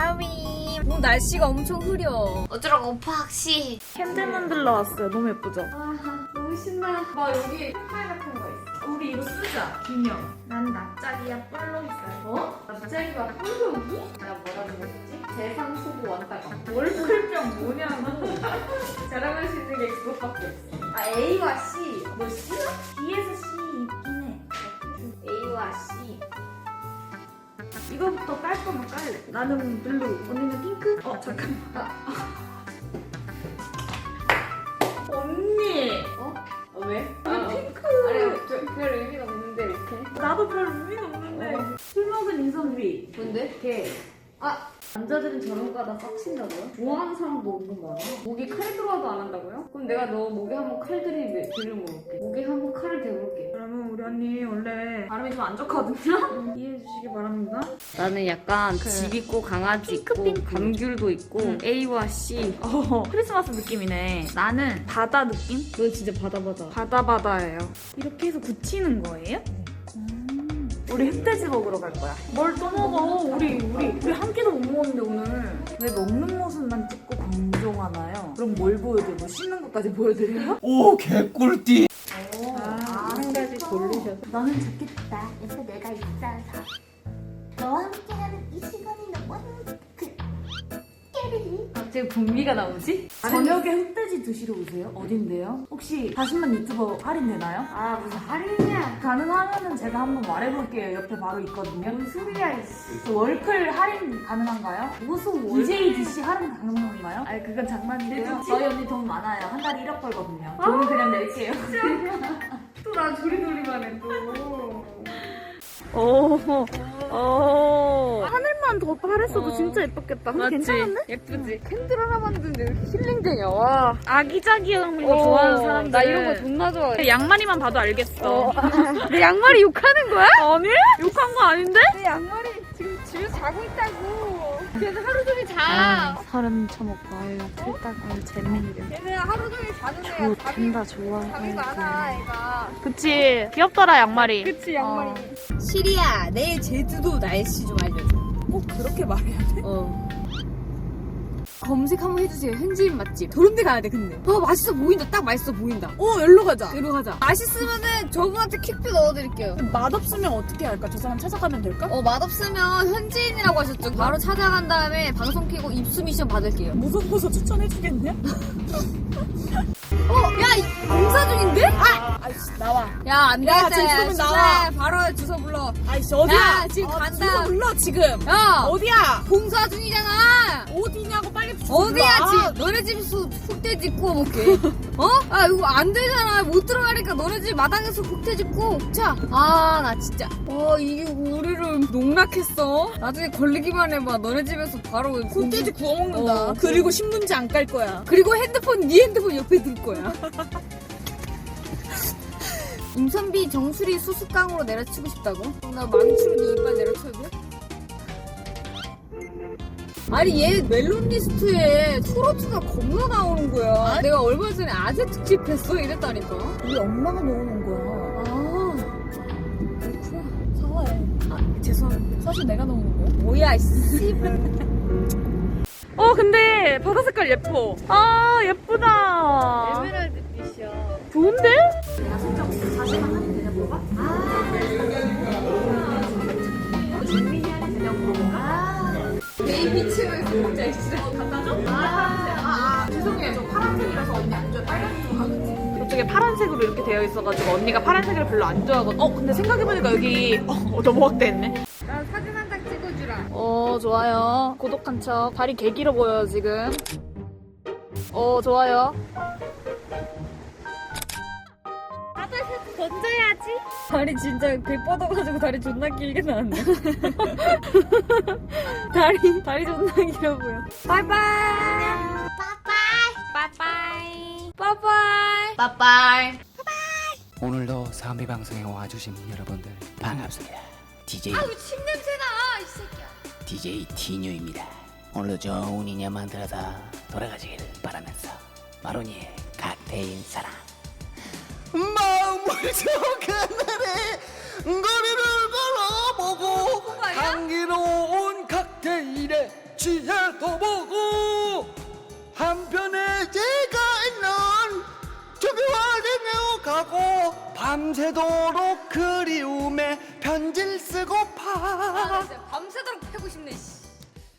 가위. 오늘 날씨가 엄청 흐려. 어쩌라고 오빠 혹시. 캔들 만들러 왔어요. 너무 예쁘죠? 아 너무 신나. 막 여기 색깔 같은 거 있어. 우리 이거 쓰자. 균형. 난 납작이야 뿔로 있어요. 어? 갑자기가 뿔룩이? 내가 뭐라 그랬지? 재산 소고 왔다가. 월클병 뭐냐고. 자랑할 수 있는 게 그것밖에 없어. 아 A와 C. 너 C야? B에서 C 있긴 해. A와 C. 이거부터 깔 거면 깔래. 나는 블루, 언니는 핑크? 어, 잠깐만. 언니! 어? 어 왜? 왜 핑크? 아니 별, 별 의미가 없는데 이렇게. 나도 별 의미는 없는데. 어. 술 먹은 인성비. 뭔데? 개. 아 남자들은 저런 거다 빡친다고요? 좋아하는 사람도 은근 많아. 목에 칼 들어와도 안 한다고요? 그럼 내가 너 목에 한번 칼 들이 들여먹을게. 목에 한번 칼을 대볼게. 그러면 우리 언니 원래 발음이 좀 안 좋거든요? 이해해 주시기 바랍니다. 나는 약간 집 있고 강아지 있고 감귤도 있고 A와 C 어, 크리스마스 느낌이네. 나는 바다 느낌? 넌 진짜 바다바다 바다 바다예요. 이렇게 해서 굳히는 거예요? 음, 우리 흑돼지 먹으러 갈 거야. 뭘 또 먹어? 우리 우리 우리 한 끼도 못 먹었는데 오늘 왜 먹는 모습만 찍고 방종하나요? 그럼 뭘 보여드려? 뭐 씻는 것까지 보여드려요? 오 개꿀띠 아, 한 가지 돌리셔서. 너는 좋겠다. 옆에 내가 있어서 너와 함께하는 이 시간이 너무 그 갑자기 분비가 나오지? 저녁에 흑돼지 드시러 오세요? 어딘데요? 혹시 40만 유튜버 할인되나요? 아 무슨 할인이야 가능하면은 제가 한번 말해볼게요. 옆에 바로 있거든요. 뭔 소리야 저 월클 할인 가능한가요? 무슨 월 DJ DC 할인 가능한가요? 아니 그건 장난이고요. 저희 언니 돈 많아요. 한 달에 1억 벌거든요. 돈은 그냥 낼게요. 또나 조리돌이만 해 또 오, 오. 더 파랬어도 어. 진짜 예뻤겠다. 근데 맞지? 괜찮았네? 예쁘지? 캔들 하나 만드는데 왜 이렇게 힐링되냐 와 아기자기한 거 어, 좋아하는 사람들. 나 이런 거 존나 좋아해 양말이만 봐도 알겠어. 내 양말이 욕하는 거야? 아니? 욕한 거 아닌데? 내 양말이 지금 집에서 자고 있다고 걔는 하루 종일 자 서른 쳐먹고 아유 틀딱 아유 재민이래. 걔는 하루 종일 자는 애야 저 잠이 된다 좋아. 잠이가 안와 애가 그치 귀엽더라 양말이. 그치 양말이 시리야 내일 제주도 날씨 좀 알려줘. 꼭 그렇게 말해야 돼? 어. 검색 한번 해주세요. 현지인 맛집. 저런 데 가야 돼, 근데. 어, 맛있어 보인다. 딱 맛있어 보인다. 어 여기로 가자. 여기로 가자. 맛있으면은 저분한테 킥뷰 넣어드릴게요. 맛없으면 어떻게 할까? 저 사람 찾아가면 될까? 어, 맛없으면 현지인이라고 하셨죠? 바로 찾아간 다음에 방송 켜고 입수 미션 받을게요. 무서워서 추천해주겠냐? 어, 야, 이- 공사 중인데? 아! 아이씨 나와. 야, 안 야, 되겠다. 지금. 나와. 바로 주소 불러. 아이씨 어디야? 야, 지금 어, 간다. 지금. 야! 어디야? 공사 중이잖아! 어디냐고 빨리 어디야, 불러. 집? 너네 집에서 흑돼지 구워 먹게. 어? 아, 이거 안 되잖아. 못 들어가니까 너네 집 마당에서 흑돼지 구워 먹자. 아, 나 진짜. 어, 이게 우리를 농락했어. 나중에 걸리기만 해봐. 너네 집에서 바로 흑돼지 구워 먹는다. 어. 그리고 신문지 안 깔 거야. 그리고 핸드폰, 네 핸드폰 옆에 둘 거야. 임선비 정수리 수수깡으로 내려치고 싶다고? 나 망치로 네 이빨 내려 아니 얘 멜론 리스트에 트로트가 겁나 나오는 거야. 내가 얼마 전에 아재 특집 했어 이랬다니까. 우리 엄마가 넣어놓은 거야. 아 그렇구나. 사과해. 아 죄송합니다. 사실 내가 넣어놓은 거야. 뭐야 씨. 어 근데 바다 색깔 예뻐. 아 예쁘다. 에메랄드 빛이야 좋은데? 내가 살짝 자신만 하면 되냐 물어봐? 비치에서 먹자 있어. 아, 죄송해요. 저 파란색이라서 언니 안 좋아해. 빨간색 좋아하거든. 저쪽에 파란색으로 이렇게 되어 있어가지고 언니가 파란색을 별로 안 좋아하거든. 어, 근데 생각해보니까 여기 어, 넘어갔대 했네. 나 사진 한 장 찍어주라. 어, 좋아요. 고독한 척. 다리 개 길어 보여요, 지금. 어, 좋아요. 던져야지 다리 진짜 배 뻗어가지고 다리 존나 길게 나왔네. 다리, 다리 존나 길어 보여. 바이바이. 빠빠이 바이바이. 빠빠이 오늘도 삼비 방송에 와주신 여러분들 반갑습니다 DJ 아우 침 냄새나 이 새끼야. DJ 티뉴입니다 오늘도 좋은 인연 만들어서 돌아가시길 바라면서 마로니의 칵테일 사랑 마 음을 저가늘에 거리를 걸어보고 향기로운 칵테일에 취해도 보고 한편에 제가 있는 주교와 가고 밤새도록 그리움에 편지를 쓰고파 아, 진짜 밤새도록 패고 싶네. 씨.